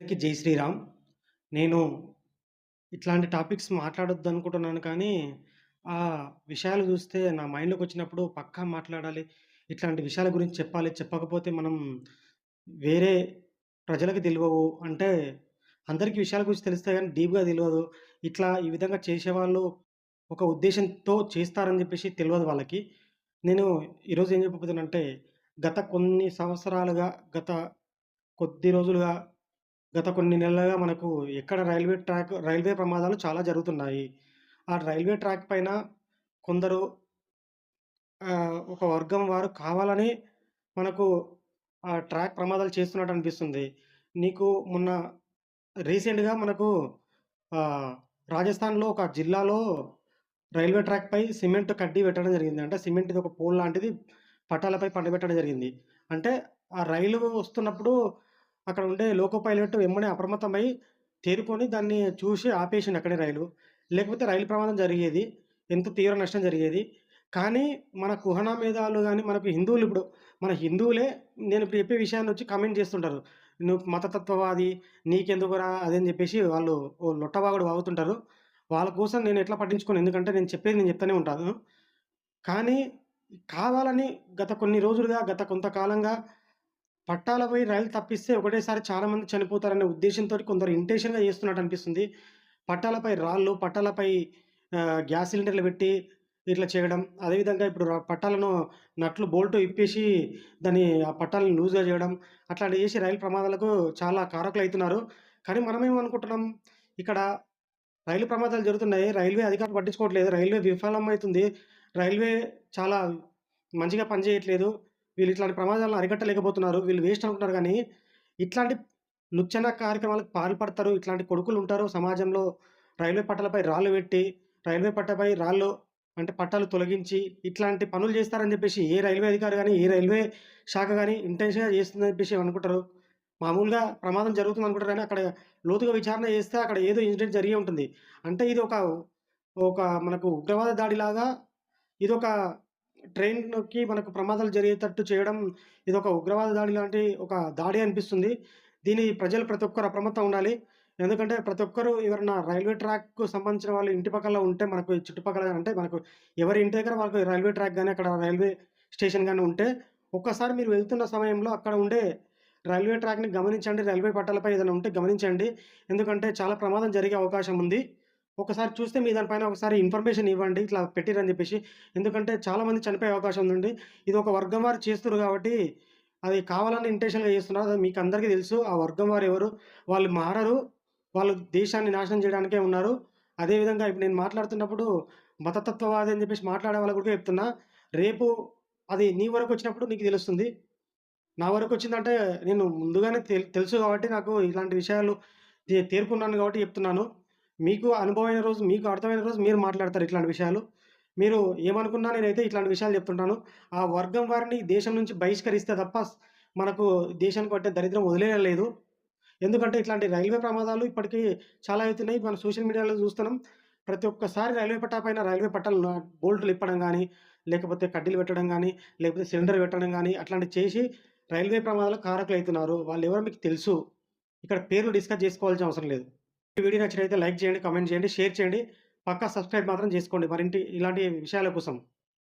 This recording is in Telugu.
అందరికీ జై శ్రీరామ్. నేను ఇట్లాంటి టాపిక్స్ మాట్లాడొద్దు అనుకుంటున్నాను కానీ, ఆ విషయాలు చూస్తే నా మైండ్లోకి వచ్చినప్పుడు పక్కా మాట్లాడాలి. ఇట్లాంటి విషయాల గురించి చెప్పాలి. చెప్పకపోతే మనం వేరే ప్రజలకు తెలియవు అంటే అందరికీ విషయాల గురించి తెలిస్తే కానీ డీప్‌గా తెలియదు ఇట్లా ఈ విధంగా చేసేవాళ్ళు ఒక ఉద్దేశంతో చేస్తారని చెప్పేసి తెలియదు వాళ్ళకి. నేను ఈరోజు ఏం చెప్పబోతున్నానంటే, గత కొన్ని సంవత్సరాలుగా, గత కొద్ది రోజులుగా, గత కొన్ని నెలలుగా మనకు ఎక్కడ రైల్వే ట్రాక్ రైల్వే ప్రమాదాలు చాలా జరుగుతున్నాయి. ఆ రైల్వే ట్రాక్ పైన కొందరు ఒక వర్గం వారు కావాలని మనకు ఆ ట్రాక్ ప్రమాదాలు చేస్తున్నట్టు అనిపిస్తుంది. నీకు మొన్న రీసెంట్‌గా మనకు రాజస్థాన్‌లో ఒక జిల్లాలో రైల్వే ట్రాక్‌పై సిమెంట్ కడ్డీ పెట్టడం జరిగింది. అంటే సిమెంట్ ఒక పోల్ లాంటిది పట్టాలపై పండబెట్టడం జరిగింది. అంటే ఆ రైలు వస్తున్నప్పుడు అక్కడ ఉండే లోకో పైలట్ వెంబడే అప్రమత్తమై తేరుకొని దాన్ని చూసి ఆపేసింది అక్కడే రైలు. లేకపోతే రైలు ప్రమాదం జరిగేది. ఎంత తీవ్ర నష్టం జరిగేది. కానీ మన కుహనా మేధాలు కానీ మనకు హిందువులు ఇప్పుడు మన హిందువులే నేను ఇప్పుడు చెప్పే విషయాన్నొచ్చి కామెంట్ చేస్తుంటారు. "నువ్వు మతతత్వవాది, నీకెందుకురా" అదని చెప్పేసి వాళ్ళు ఓ లొట్టవాగుడు వాగుతుంటారు. వాళ్ళ కోసం నేను ఎట్లా పట్టించుకోను. ఎందుకంటే నేను చెప్పేది నేను చెప్తూనే ఉంటాను. కానీ కావాలని గత కొన్ని రోజులుగా, గత కొంతకాలంగా పట్టాలపై రైలు తప్పిస్తే ఒకటేసారి చాలామంది చనిపోతారనే ఉద్దేశంతో కొందరు ఇంటెన్షన్‌గా చేస్తున్నట్టు అనిపిస్తుంది. పట్టాలపై రాళ్ళు, పట్టాలపై గ్యాస్ సిలిండర్‌లు పెట్టి ఇట్లా చేయడం. అదేవిధంగా ఇప్పుడు పట్టాలను నట్లు బోల్ట్ ఇప్పేసి దాన్ని ఆ పట్టాలను లూజ్‌గా చేయడం. అట్లాంటి చేసి రైలు ప్రమాదాలకు చాలా కారకులు అవుతున్నారు కానీ మనమేమనుకుంటున్నాం, ఇక్కడ రైలు ప్రమాదాలు జరుగుతున్నాయి. రైల్వే అధికారులు పట్టించుకోవట్లేదు. రైల్వే విఫలమైతుంది. రైల్వే చాలా మంచిగా పనిచేయట్లేదు. వీళ్ళు ఇట్లాంటి ప్రమాదాలను అరికట్టలేకపోతున్నారు. వీళ్ళు వేస్ట్ అనుకుంటారు కానీ ఇట్లాంటి నుచ్చన కార్యక్రమాలకు పాల్పడతారు. ఇట్లాంటి కొడుకులు ఉంటారు సమాజంలో. రైల్వే పట్టాలపై రాళ్ళు పెట్టి, రైల్వే పట్టపై రాళ్ళు అంటే పట్టాలు తొలగించి, ఇట్లాంటి పనులు చేస్తారని చెప్పేసి ఏ రైల్వే అధికారి కానీ ఏ రైల్వే శాఖ కానీ ఇంటెన్షన్‌గా చేస్తుందని చెప్పేసి అనుకుంటారు. మామూలుగా ప్రమాదం జరుగుతుంది అనుకుంటారు కానీ అక్కడ లోతుగా విచారణ చేస్తే అక్కడ ఏదో ఇన్సిడెంట్ జరిగి ఉంటుంది. అంటే ఇది ఒక, ఒక మనకు ఉగ్రవాద దాడిలాగా ఇది ఒక ట్రైన్‌కి మనకు ప్రమాదాలు జరిగేటట్టు చేయడం ఇది ఒక ఉగ్రవాద దాడి లాంటి ఒక దాడి అనిపిస్తుంది. దీని ప్రజలు ప్రతి ఒక్కరు అప్రమత్తం ఉండాలి. ఎందుకంటే ప్రతి ఒక్కరు ఎవరైనా రైల్వే ట్రాక్‌కు సంబంధించిన వాళ్ళు ఇంటి పక్కల ఉంటే మనకు చుట్టుపక్కల అంటే మనకు ఎవరి ఇంటి దగ్గర వాళ్ళకి రైల్వే ట్రాక్ కానీ అక్కడ రైల్వే స్టేషన్ కానీ ఉంటే ఒక్కసారి మీరు వెళ్తున్న సమయంలో అక్కడ ఉండే రైల్వే ట్రాక్‌ని గమనించండి. రైల్వే పట్టాలపై ఏదైనా ఉంటే గమనించండి. ఎందుకంటే చాలా ప్రమాదం జరిగే అవకాశం ఉంది. ఒకసారి చూస్తే మీ దానిపైన ఒకసారి ఇన్ఫర్మేషన్ ఇవ్వండి. ఇట్లా పెట్టిరని చెప్పేసి. ఎందుకంటే చాలామంది చనిపోయే అవకాశం ఉందండి. ఇది ఒక వర్గం వారు చేస్తుర్రు కాబట్టి అది కావాలని ఇంటెన్షన్‌గా చేస్తున్నారు. అది మీకందరికీ తెలుసు. ఆ వర్గం వారు ఎవరు? వాళ్ళు మారరు. వాళ్ళు దేశాన్ని నాశనం చేయడానికే ఉన్నారు. అదేవిధంగా ఇప్పుడు నేను మాట్లాడుతున్నప్పుడు మతతత్వవాది అని చెప్పేసి మాట్లాడే వాళ్ళకి కూడా చెప్తున్నా. రేపు అది నీ వరకు వచ్చినప్పుడు నీకు తెలుస్తుంది. నా వరకు వచ్చిందంటే నేను ముందుగానే తెలుసు కాబట్టి నాకు ఇలాంటి విషయాలు తే కాబట్టి చెప్తున్నాను. మీకు అనుభవమైన రోజు, మీకు అర్థమైన రోజు మీరు మాట్లాడతారు ఇట్లాంటి విషయాలు. మీరు ఏమనుకున్నా నేనైతే ఇట్లాంటి విషయాలు చెప్తుంటాను. ఆ వర్గం వారిని దేశం నుంచి బహిష్కరిస్తే తప్ప మనకు దేశానికి పట్టే దరిద్రం వదిలేయలేదు. ఎందుకంటే ఇట్లాంటి రైల్వే ప్రమాదాలు ఇప్పటికీ చాలా అవుతున్నాయి. మనం సోషల్ మీడియాలో చూస్తున్నాం. ప్రతి ఒక్కసారి రైల్వే పట్టా పైన రైల్వే పట్టాలు బోల్ట్లు బోల్టులు ఇప్పడం కానీ లేకపోతే కడ్డీలు పెట్టడం కానీ లేకపోతే సిలిండర్ పెట్టడం కానీ అట్లాంటివి చేసి రైల్వే ప్రమాదాలకు వాళ్ళు ఎవరో మీకు తెలుసు. ఇక్కడ పేర్లు డిస్కస్ చేసుకోవాల్సిన అవసరం లేదు. ఈ వీడియో నచ్చినైతే లైక్ చేయండి, కామెంట్ చేయండి, షేర్ చేయండి. పక్కా సబ్స్క్రైబ్ మాత్రం చేసుకోండి. మరింటి ఇలాంటి విషయాల కోసం.